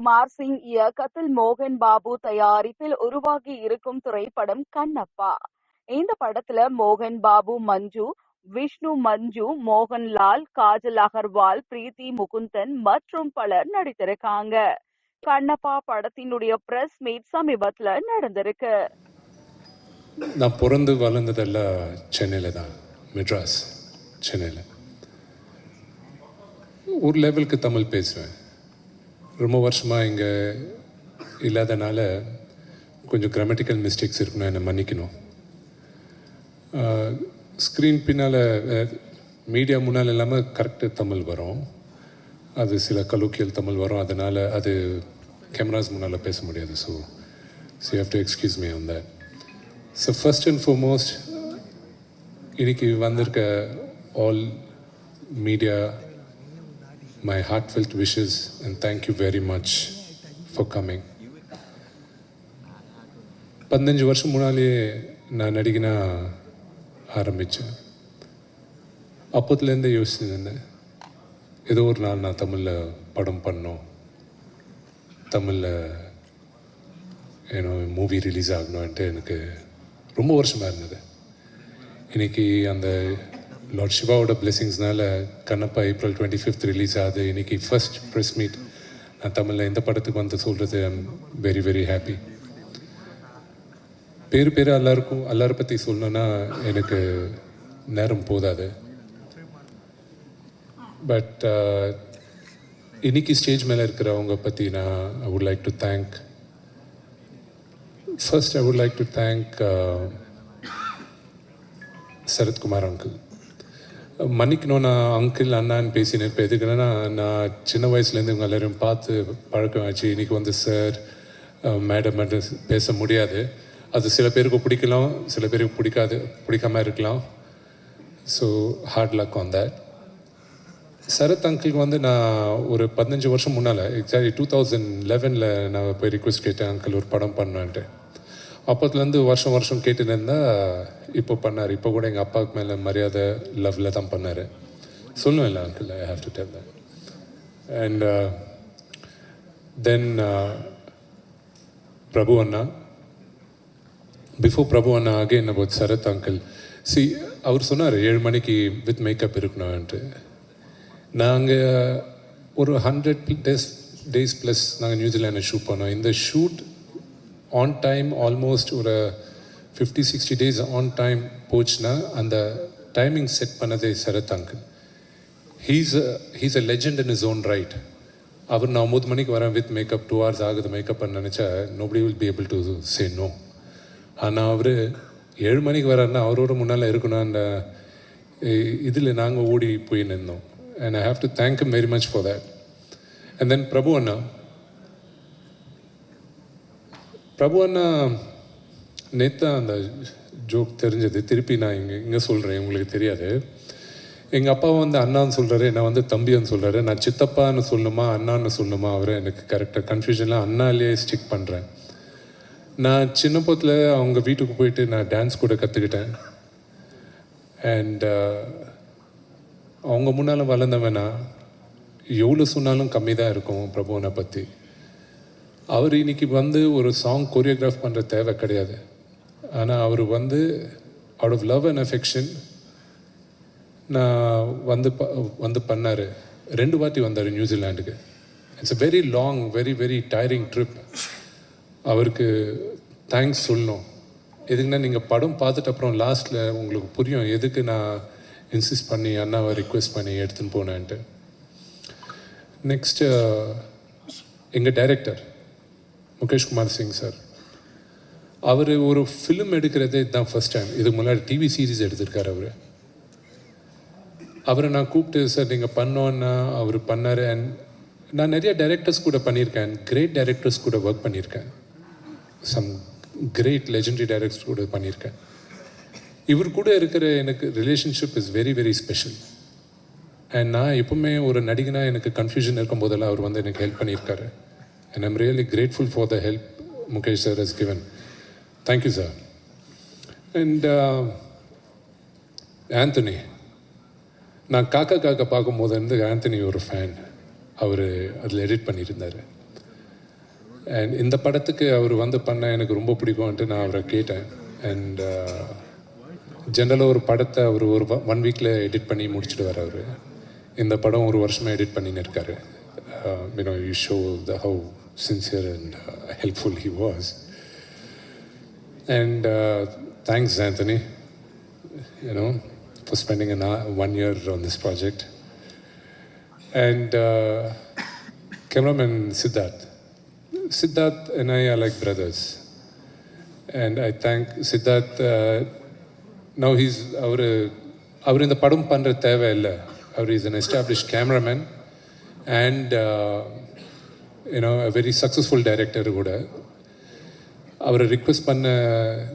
குமார் சிங் இயக்கத்தில் மோகன் பாபு தயாரிப்பில் உருவாகி இருக்கும் திரைப்படம் கண்ணப்பா. இந்த படத்துல மோகன் பாபு மஞ்சு விஷ்ணு மஞ்சு மோகன்லால் காஜல் அகர்வால் பிரீத்தி முகுந்தன் மற்றும் பலர் நடித்திருக்காங்க. கண்ணப்பா படத்தினுடைய பிரஸ் மீட் சமீபத்துல நடந்திருக்கு. நான் பிறந்து வளர்ந்ததெல்லாம் சென்னையில் தான். மெட்ராஸ் சென்னையில். ஒரு லெவலுக்கு தமிழ் பேசுவேன். ரொம்ப வருஷமாக இங்கே இல்லாதனால கொஞ்சம் கிராமட்டிக்கல் மிஸ்டேக்ஸ் இருக்குன்னா என்னை மன்னிக்கணும். ஸ்க்ரீன் பின்னால் மீடியா முன்னால் இல்லாமல் கரெக்டு தமிழ் வரும். அது சில கலோக்கியல் தமிழ் வரும். அதனால் அது கேமராஸ் முன்னால் பேச முடியாது. So so have to excuse me on that so first and foremost இன்றைக்கி வந்திருக்க all media my heart wishes and and you very much for coming. பதினஞ்சு வருஷம் முன்னாலேயே நான் நடிகனா ஆரம்பித்தேன் அப்போத்துலேருந்தே யோசிச்சுருந்தேன் ஏதோ ஒரு நாள் நான் தமிழில் படம் பண்ணோம் தமிழில் ஏன்னோ மூவி ரிலீஸ் ஆகணும்ன்ட்டு எனக்கு ரொம்ப வருஷமாக இருந்தது இன்றைக்கி அந்த லார்ட் சிவாவோட பிளெஸிங்ஸ்னால Kannappa April twenty fifth release ஆகுது. இன்னைக்கு ஃபர்ஸ்ட் ப்ரெஸ் மீட் நான் தமிழில் இந்த படத்துக்கு வந்து சொல்கிறது ஐம் வெரி வெரி ஹாப்பி பேர் பேர் எல்லாருக்கும் எல்லாரை பற்றி சொல்லணுன்னா எனக்கு நேரம் போதாது. பட் uh, இன்னைக்கு ஸ்டேஜ் மேலே இருக்கிறவங்க பற்றி நான் I would like to thank first I would like to thank Sarathkumar uncle மன்னிக்கணும் நான் அங்கிள் அண்ணான்னு பேசினேன். இப்போ எதுக்குன்னா நான் சின்ன வயசுலேருந்து இவங்க எல்லோரும் பார்த்து பழக்கம் ஆச்சு. இன்றைக்கி வந்து சார் மேடம் பேச முடியாது. அது சில பேருக்கு பிடிக்கலாம் சில பேருக்கு பிடிக்காது பிடிக்காம இருக்கலாம். So hard luck on that Sarath அங்கிளுக்கு வந்து நான் ஒரு பதினஞ்சு வருஷம் முன்னால் எக்ஸாக்ட்லி டூ தௌசண்ட் லெவனில் நான் போய் ரிக்வெஸ்ட் கேட்டேன் அங்கிள் ஒரு படம் பண்ணுவேன்ட்டு அப்போத்துலேருந்து வருஷம் வருஷம் கேட்டுன்னு இருந்தால் இப்போ பண்ணார். இப்போ கூட எங்கள் அப்பாவுக்கு மேலே மரியாதை லவ்வில் தான் பண்ணார். சொல்லுவேன்ல uncle I have to tell that and then Prabhu anna. Before Prabhu anna Aake என்ன போச்சு சரத் அங்கிள் சி அவர் சொன்னார் ஏழு மணிக்கு வித் மேக்கப் இருக்கணும்ன்ட்டு. நாங்கள் ஒரு ஹண்ட்ரட் டேஸ் டேஸ் ப்ளஸ் நாங்கள் நியூசிலாண்டில் ஷூட் பண்ணோம். இந்த ஷூட் ஆன் டைம் ஆல்மோஸ்ட் ஒரு fifty sixty days on time போச்சுன்னா அந்த டைமிங் செட் பண்ணதே Sarath uncle he's he's a legend in his own right அவர் நான் ஒம்பது மணிக்கு வரேன் வித் மேக்கப் டூ ஹவர்ஸ் ஆகுது மேக்கப் பண்ண நினச்சா nobody will be able to say no ஆனால் அவர் ஏழு மணிக்கு வராருன்னா அவரோட முன்னால் இருக்கணும் அந்த இதில் நாங்கள் ஓடி போய் நின்றோம் and I have to thank you very much for that and then Prabhu anna Prabhu anna நேற்று அந்த ஜோக் தெரிஞ்சது. திருப்பி நான் இங்கே இங்கே சொல்கிறேன் உங்களுக்கு தெரியாது. எங்கள் அப்பா வந்து அண்ணான்னு சொல்கிறாரு என்னை வந்து தம்பின்னு சொல்கிறாரு நான் சித்தப்பான்னு சொல்லணுமா அண்ணான்னு சொல்லணுமா அவரை எனக்கு கரெக்டாக கன்ஃபியூஷன்லாம் அண்ணாலேயே ஸ்டிக் பண்ணுறேன் நான் சின்ன பொத்தில் அவங்க வீட்டுக்கு போயிட்டு நான் டான்ஸ் கூட கற்றுக்கிட்டேன் அண்ட் uh, அவங்க முன்னால் வளர்ந்தவனா எவ்வளோ சொன்னாலும் கம்மி தான் இருக்கும் பிரபுவனை பற்றி அவர் இன்னைக்கு வந்து ஒரு சாங் கொரியோகிராஃப் பண்ணுற தேவை கிடையாது. ஆனால் அவர் வந்து out of love and affection நான் வந்து ப வந்து பண்ணார். ரெண்டு வாட்டி வந்தார் நியூசிலாண்டுக்கு it's a very long very very tiring trip அவருக்கு தேங்க்ஸ் சொல்லணும். எதுக்குன்னா நீங்கள் படம் பார்த்துட்டு அப்புறம் லாஸ்ட்டில் உங்களுக்கு புரியும். எதுக்கு நான் இன்சிஸ்ட் பண்ணி அண்ணாவை ரிக்வெஸ்ட் பண்ணி எடுத்துன்னு போனேன்ட்டு. நெக்ஸ்ட்டு எங்கள் டைரக்டர் முகேஷ் குமார் சிங் சார் அவர் ஒரு ஃபிலிம் எடுக்கிறதே இதுதான் ஃபஸ்ட் டைம் இதுக்கு முன்னாடி டிவி சீரிஸ் எடுத்திருக்காரு அவர். அவரை நான் கூப்பிட்டு சார் நீங்கள் பண்ணோன்னா அவர் பண்ணார். அண்ட் நான் நிறைய டைரக்டர்ஸ் கூட பண்ணியிருக்கேன். கிரேட் டைரக்டர்ஸ் கூட ஒர்க் பண்ணியிருக்கேன். சம் கிரேட் லெஜண்டரி டைரக்டர்ஸ் கூட பண்ணியிருக்கேன். இவர் கூட இருக்கிற எனக்கு relationship is very very special and நான் எப்பவுமே ஒரு நடிகனாக எனக்கு கன்ஃபியூஷன் இருக்கும் போதெல்லாம் அவர் வந்து எனக்கு ஹெல்ப் பண்ணியிருக்காரு. And I'm really grateful for the help Mukesh sir has given thank you sir and Anthony நான் காக்கா காக்கா பார்க்கும்போது இருந்து ஆந்தனி ஒரு ஃபேன் அவர் அதில் எடிட் பண்ணியிருந்தார். அண்ட் இந்த படத்துக்கு அவர் வந்து பண்ண எனக்கு ரொம்ப பிடிக்கும்ன்ட்டு நான் அவரை கேட்டேன். அண்ட் ஜென்ரலாக uh, ஒரு படத்தை அவர் ஒரு ஒன் வீக்கில் எடிட் பண்ணி முடிச்சுட்டு வர அவர். இந்த படம் ஒரு வருஷமாக எடிட் பண்ணின்னு இருக்காரு. You know you show the how sincere and helpful he was and thanks Anthony you know for spending an hour- one year on this project and uh, cameraman Siddharth. Siddharth and I are like brothers. And I thank Siddharth. Uh, now he's our அவர் இந்த படம் பண்ணுற தேவை இல்லை அவர் is an establish cameraman and you know very successful director கூட. அவரை request பண்ண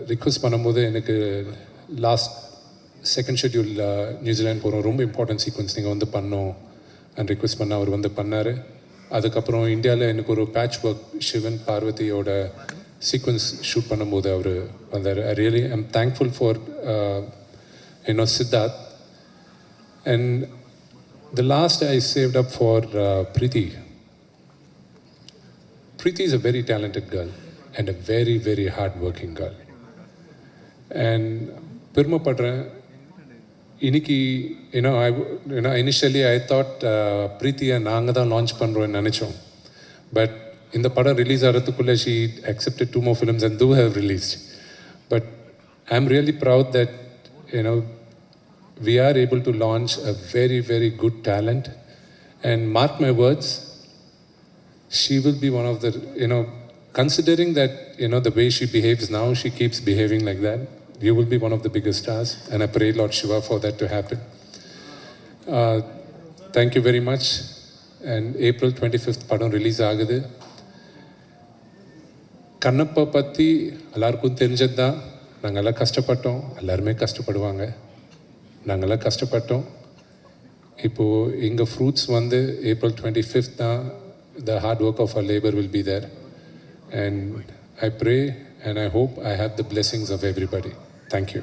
request பண்ணும்போது எனக்கு லாஸ்ட் செகண்ட் ஷெட்யூல் நியூசிலாந்து போகிறோம் ரொம்ப இம்பார்ட்டன்ட் சீக்வன்ஸ் நீங்கள் வந்து பண்ணோம் அண்ட் ரிக்வெஸ்ட் பண்ண அவர் வந்து பண்ணார். அதுக்கப்புறம் இந்தியாவில் எனக்கு ஒரு பேட்ச் ஒர்க் சிவன் பார்வதியோட சீக்வன்ஸ் ஷூட் பண்ணும்போது அவர் வந்தார். I really I'm thankful for you know Siddharth and the last I saved up for Preethi Preeti is a very talented girl and a very, very hard-working girl. And பெருமைப்படுறேன் இன்னைக்கு you know I you know initially I thought பிரீத்தியை நாங்கள் தான் launch பண்ணுறோம்னு நினச்சோம். But இந்த படம் release ஆகிறதுக்குள்ளே she accepted two more films and two have released but I am really proud that you know we are able to launch a very, very good talent. And mark my words, she will be one of the, you know, considering that, you know, the way she behaves now, she keeps behaving like that. You will be one of the biggest stars. And I pray, Lord Shiva, for that to happen. Uh, thank you very much. And April 25th, படம் release ஆகுது கண்ணப்பா பற்றி எல்லாருக்கும் தெரிஞ்சது தான் நாங்கள்லாம் கஷ்டப்பட்டோம் எல்லாருமே கஷ்டப்படுவாங்க நாங்கள்லாம் கஷ்டப்பட்டோம். இப்போது எங்கள் ஃப்ரூட்ஸ் வந்து ஏப்ரல் டுவெண்ட்டி ஃபிஃப்த் தான் the hard work of a labour will be there and I pray and I hope I have the blessings of everybody thank you